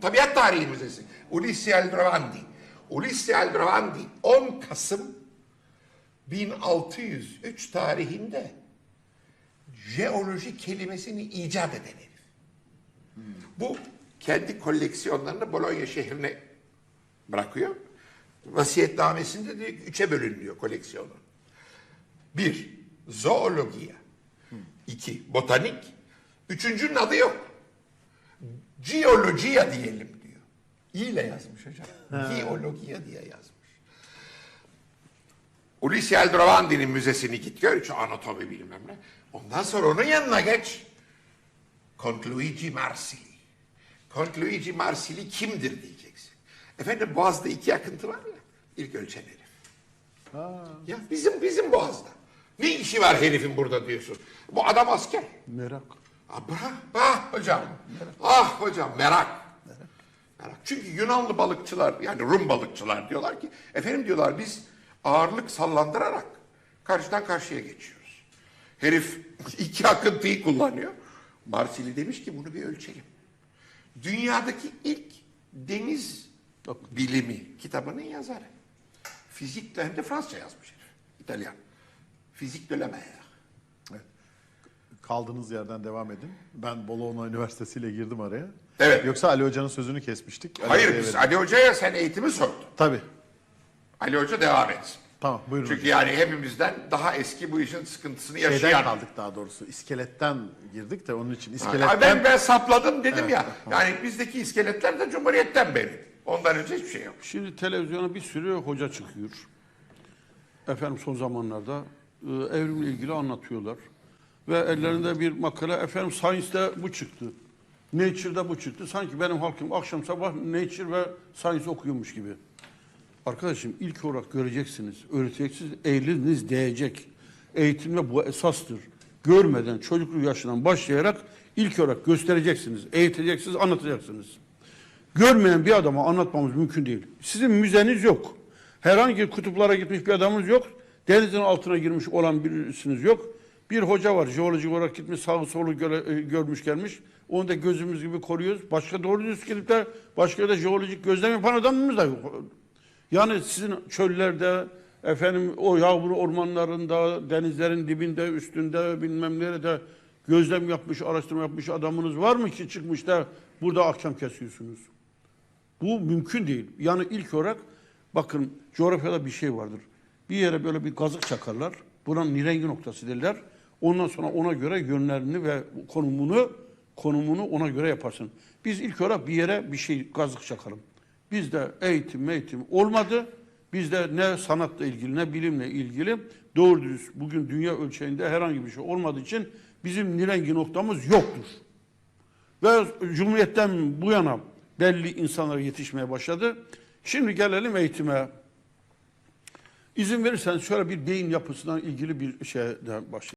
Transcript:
Tabiat Tarihi Müzesi. Ulisse Aldrovandi. Ulisse Aldrovandi 10 Kasım 1603 tarihinde jeoloji kelimesini icat eden herif. Bu kendi koleksiyonlarını Bologna şehrine bırakıyor. Vasiyetnamesinde diyor ki üçe bölün diyor koleksiyonu. Bir, zoologiya. İki, botanik. Üçüncünün adı yok. Geologiya diyelim diyor. İ ile yazmış hocam. Geologiya diye yazmış. Ulisse Aldrovandi'nin müzesini git gör. Şu anatomi bilmem ne. Ondan sonra onun yanına geç. Concluigi Marsili. Concluigi Marsili kimdir diyeceksin. Efendim Boğaz'da iki akıntı var ya. İlk ölçen herif. Ya bizim bizim Boğaz'da. Ne işi var herifin burada diyorsun. Bu adam asker. Merak. Ah, bırak, ah hocam. Ah hocam merak. Merak. Çünkü Yunanlı balıkçılar yani Rum balıkçılar diyorlar ki efendim diyorlar biz ağırlık sallandırarak karşıdan karşıya geçiyoruz. Herif iki akıntıyı kullanıyor. Marsili demiş ki bunu bir ölçelim. Dünyadaki ilk deniz bilimi kitabının yazarı. Fizikle hem de Fransızca yazmış herif. İtalyan. Fizik de la mer. Kaldığınız yerden devam edin. Ben Bologna Üniversitesi ile girdim araya. Evet. Yoksa Ali Hoca'nın sözünü kesmiştik. Ali Hayır Hoca'ya biz verelim. Ali Hoca'ya sen eğitimi sordun. Tabii. Ali Hoca devam etsin. Tamam buyurun. Çünkü hocam. yani hepimizden daha eski bu işin sıkıntısını Şeyden yaşayan. kaldık daha doğrusu. İskeletten girdik de onun için Ha, iskeletten Ben, ben sapladım dedim ya. Yani bizdeki iskeletler de Cumhuriyet'ten beri. Ondan önce hiçbir şey yok. Şimdi televizyona bir sürü hoca çıkıyor. Efendim son zamanlarda e, evrimle ilgili anlatıyorlar. Ve ellerinde bir makale, efendim Science'de bu çıktı. Nature'da bu çıktı. Sanki benim halkım akşam sabah Nature ve Science okuyormuş gibi. Arkadaşım ilk olarak göreceksiniz, öğreteceksiniz, eliniz değecek. Eğitimde bu esastır. Görmeden, çocukluk yaşından başlayarak ilk olarak göstereceksiniz, eğiteceksiniz, anlatacaksınız. Görmeyen bir adama anlatmamız mümkün değil. Sizin müzeniz yok. Herhangi kutuplara gitmiş bir adamınız yok. Denizin altına girmiş olan birisiniz yok. Bir hoca var, jeolojik olarak gitmiş, sağı solu göre- e, görmüş gelmiş. Onu da gözümüz gibi koruyoruz. Başka doğru düz gelip de başka da jeolojik gözlem yapan adamımız da yok. Yani sizin çöllerde, efendim o yağmur ormanlarında, denizlerin dibinde, üstünde, bilmem nerede gözlem yapmış, araştırma yapmış adamınız var mı ki çıkmış da burada akşam kesiyorsunuz? Bu mümkün değil. Yani ilk olarak bakın coğrafyada bir şey vardır. Bir yere böyle bir kazık çakarlar. Buranın nirengi noktası derler. Ondan sonra ona göre yönlerini ve konumunu konumunu ona göre yaparsın. Biz ilk olarak bir yere bir şey kazık çakalım. Bizde eğitim eğitim olmadı. Bizde ne sanatla ilgili ne bilimle ilgili doğru dürüst bugün dünya ölçeğinde herhangi bir şey olmadığı için bizim nirengi noktamız yoktur. Ve Cumhuriyet'ten bu yana belli insanlar yetişmeye başladı. Şimdi gelelim eğitime. İzin verirsen şöyle bir beyin yapısından ilgili bir şeyden başlayalım.